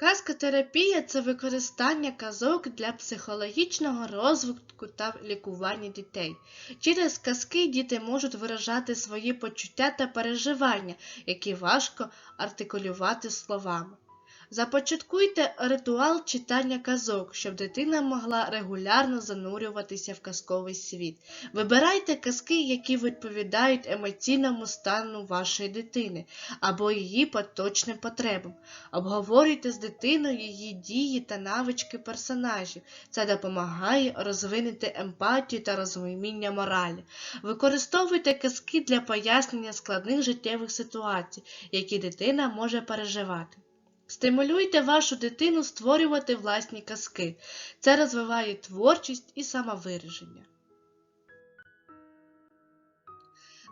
Казкотерапія це використання казок для психологічного розвитку та лікування дітей. Через казки діти можуть виражати свої почуття та переживання, які важко артикулювати словами. Започаткуйте ритуал читання казок, щоб дитина могла регулярно занурюватися в казковий світ. Вибирайте казки, які відповідають емоційному стану вашої дитини або її поточним потребам. Обговорюйте з дитиною її дії та навички персонажів. Це допомагає розвинути емпатію та розуміння моралі. Використовуйте казки для пояснення складних життєвих ситуацій, які дитина може переживати. Стимулюйте вашу дитину створювати власні казки. Це розвиває творчість і самовираження.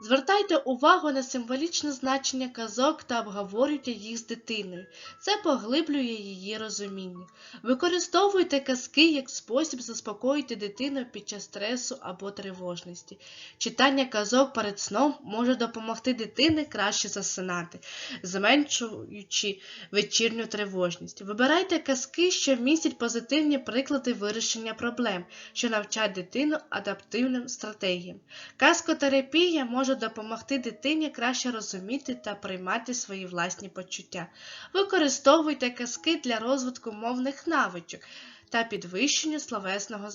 Звертайте увагу на символічне значення казок та обговорюйте їх з дитиною. Це поглиблює її розуміння. Використовуйте казки як спосіб заспокоїти дитину під час стресу або тривожності. Читання казок перед сном може допомогти дитині краще засинати, зменшуючи вечірню тривожність. Вибирайте казки, що містять позитивні приклади вирішення проблем, що навчать дитину адаптивним стратегіям. Казкотерапія може допомогти дитині краще розуміти та приймати свої власні почуття. Використовуйте казки для розвитку мовних навичок та підвищення словесного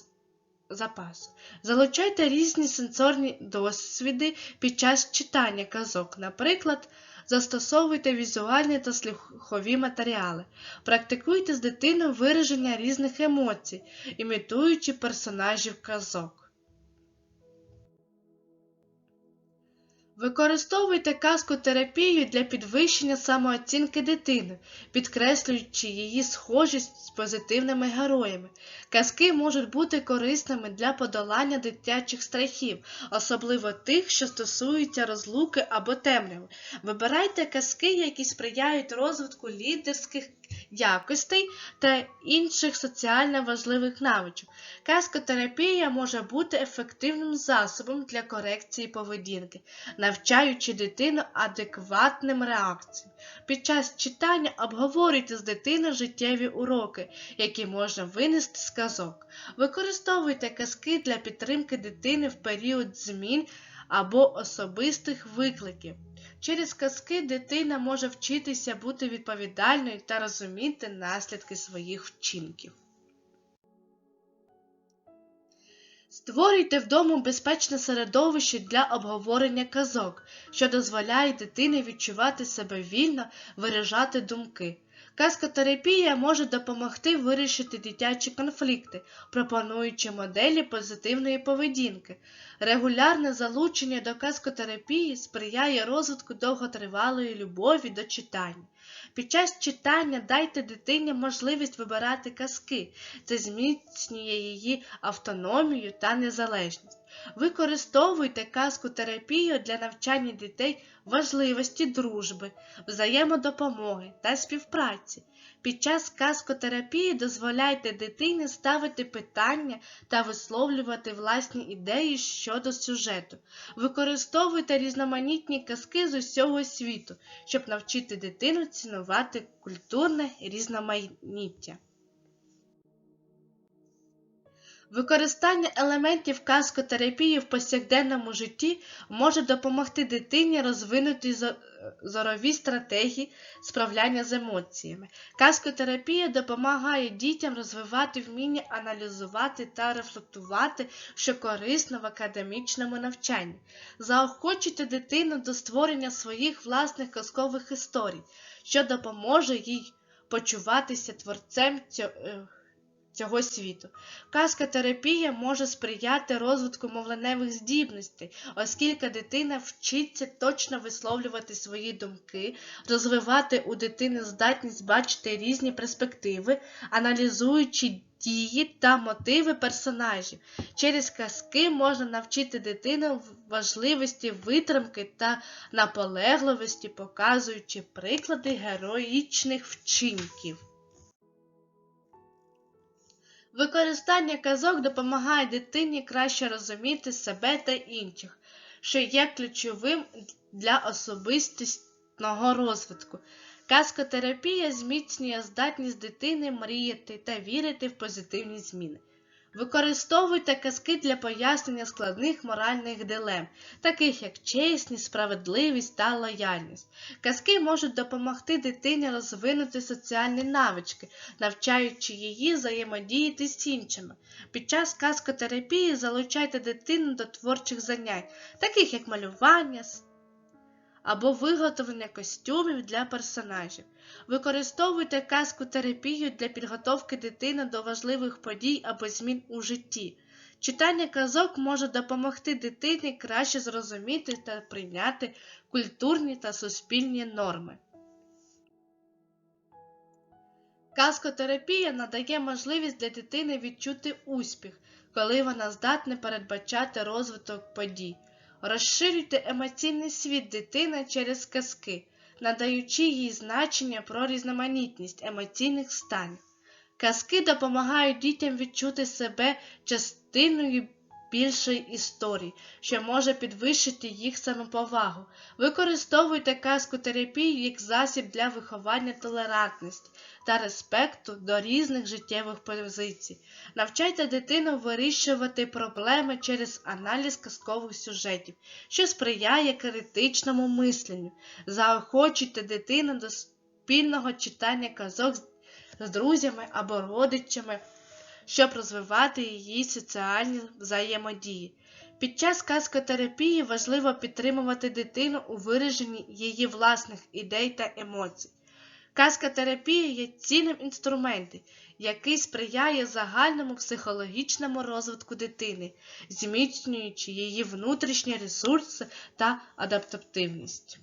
запасу. Залучайте різні сенсорні досвіди під час читання казок, наприклад, Застосовуйте візуальні та слухові матеріали. Практикуйте з дитиною вираження різних емоцій, імітуючи персонажів казок. Використовуйте казкотерапію для підвищення самооцінки дитини, підкреслюючи її схожість з позитивними героями. Казки можуть бути корисними для подолання дитячих страхів, особливо тих, що стосуються розлуки або темряви. Вибирайте казки, які сприяють розвитку лідерських якостей та інших соціально важливих навичок. Казкотерапія може бути ефективним засобом для корекції поведінки, навчаючи дитину адекватним реакціям. Під час читання обговорюйте з дитиною життєві уроки, які можна винести з казок. Використовуйте казки для підтримки дитини в період змін або особистих викликів. Через казки дитина може вчитися бути відповідальною та розуміти наслідки своїх вчинків. Створюйте вдома безпечне середовище для обговорення казок, що дозволяє дитині відчувати себе вільно, виражати думки. Казкотерапія може допомогти вирішити дитячі конфлікти, пропонуючи моделі позитивної поведінки. Регулярне залучення до казкотерапії сприяє розвитку довготривалої любові до читання. Під час читання дайте дитині можливість вибирати казки, це зміцнює її автономію та незалежність. Використовуйте казку-терапію для навчання дітей важливості дружби, взаємодопомоги та співпраці. Під час казкотерапії дозволяйте дитині ставити питання та висловлювати власні ідеї щодо сюжету. Використовуйте різноманітні казки з усього світу, щоб навчити дитину цінувати культурне різноманіття. Використання елементів казкотерапії в повсякденному житті може допомогти дитині розвинути зорові стратегії справляння з емоціями. Казкотерапія допомагає дітям розвивати вміння аналізувати та рефлектувати, що корисно в академічному навчанні. Заохочуйте дитину до створення своїх власних казкових історій, що допоможе їй почуватися творцем цього цього світу. Казка-терапія може сприяти розвитку мовленевих здібностей, оскільки дитина вчиться точно висловлювати свої думки, розвивати у дитини здатність бачити різні перспективи, аналізуючи дії та мотиви персонажів. Через казки можна навчити дитину важливості витримки та наполегливості, показуючи приклади героїчних вчинків. Використання казок допомагає дитині краще розуміти себе та інших, що є ключовим для особистісного розвитку. Казкотерапія зміцнює здатність дитини мріяти та вірити в позитивні зміни. Використовуйте казки для пояснення складних моральних дилем, таких як чесність, справедливість та лояльність. Казки можуть допомогти дитині розвинути соціальні навички, навчаючи її взаємодіяти з іншими. Під час казкотерапії залучайте дитину до творчих занять, таких як малювання або виготовлення костюмів для персонажів. Використовуйте казкотерапію для підготовки дитини до важливих подій або змін у житті. Читання казок може допомогти дитині краще зрозуміти та прийняти культурні та суспільні норми. Казкотерапія надає можливість для дитини відчути успіх, коли вона здатна передбачати розвиток подій. Розширюйте емоційний світ дитини через казки, надаючи їй значення про різноманітність емоційних станів. Казки допомагають дітям відчути себе частиною більшої історії, що може підвищити їх самоповагу. Використовуйте казкотерапію як засіб для виховання толерантності та респекту до різних життєвих позицій. Навчайте дитину вирішувати проблеми через аналіз казкових сюжетів, що сприяє критичному мисленню. Заохочуйте дитину до спільного читання казок з друзями або родичами, щоб розвивати її соціальні взаємодії. Під час казкотерапії важливо підтримувати дитину у вираженні її власних ідей та емоцій. Казкотерапія є цінним інструментом, який сприяє загальному психологічному розвитку дитини, зміцнюючи її внутрішні ресурси та адаптивність.